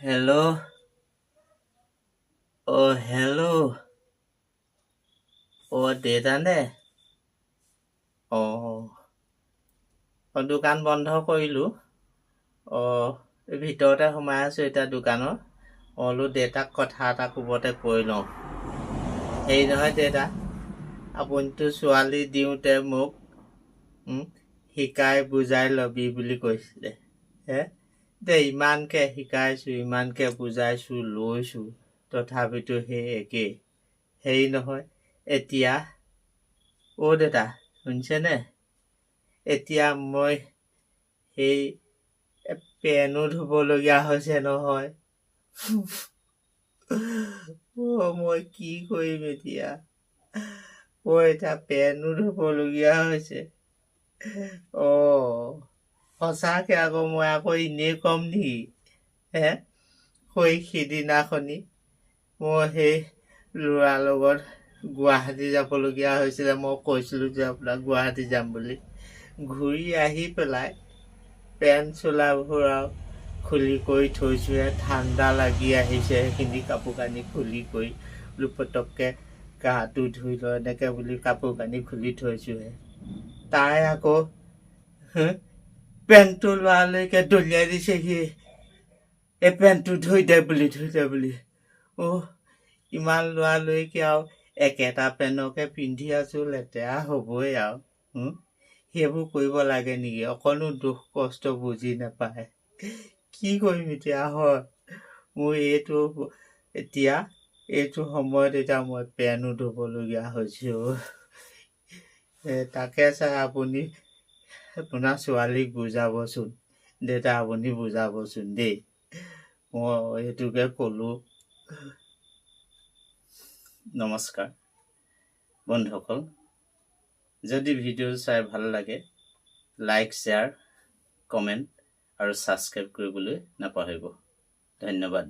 Hello অ' hello অ' দেউতা নে অঁ অঁ দোকান বন্ধ কৰিলোঁ। অঁ এই ভিতৰতে সোমাই আছোঁ এতিয়া দোকানৰ বোলো দেউতাক কথা এটা কোবতে কৈ লওঁ। হেৰি নহয় দেউতা আপুনিতো ছোৱালী দিওঁতে মোক শিকাই বুজাই ল'বি বুলি কৈছিলে। হে? এতিয়া ইমানকৈ শিকাইছোঁ ইমানকৈ বুজাইছোঁ লৈছোঁ তথাপিতো সেই একেই। হেৰি নহয় এতিয়া অ' দেউতা শুনিছেনে? এতিয়া মই সেই পেনো ধুবলগীয়া হৈছে নহয়। অ' মই কি কৰিম এতিয়া? মই এতিয়া পেনো ধুবলগীয়া হৈছে। অঁ সঁচাকৈ আকৌ মই আকৌ এনেই ক'ম নেকি হে? হৈ সিদিনাখনি মই সেই ল'ৰাৰ লগত গুৱাহাটী যাবলগীয়া হৈছিলে মই কৈছিলোঁ যে আপোনাক গুৱাহাটী যাম বুলি। ঘূৰি আহি পেলাই পেণ্ট চোলাবোৰ আৰু খুলি কৰি থৈছোঁহে ঠাণ্ডা লাগি আহিছে সেইখিনি কাপোৰ কানি খুলি কৰি বোলো পটককৈ গাটো ধুই লওঁ এনেকৈ বুলি কাপোৰ কানি খুলি থৈছোঁহে। তাই আকৌ পেণ্টটো লোৱালৈকে দলিয়াই দিছেহি এই পেণ্টটো ধুই দে বুলি ধুই দে বুলি। অ' ইমান লোৱালৈকে আৰু একেটা পেণ্টকে পিন্ধি আছোঁ লেতেৰা হ'বই আৰু। সেইবোৰ কৰিব লাগে নেকি? অকণো দুখ কষ্ট বুজি নাপায়। কি কৰিম এতিয়া? হয় মোৰ এইটো এতিয়া এইটো সময়ত এতিয়া মই পেনো ধুবলগীয়া হৈছোঁ। তাকে চাই আপুনি আপোনাৰ ছোৱালীক বুজাবচোন। দেউতা আপুনি বুজাবচোন দেই। মই সেইটোকে ক'লোঁ। নমস্কাৰ। বন্ধুসকল যদি ভিডিঅ' চাই ভাল লাগে লাইক শ্বেয়াৰ কমেণ্ট আৰু ছাবস্ক্ৰাইব কৰিবলৈ নাপাহৰিব। ধন্যবাদ।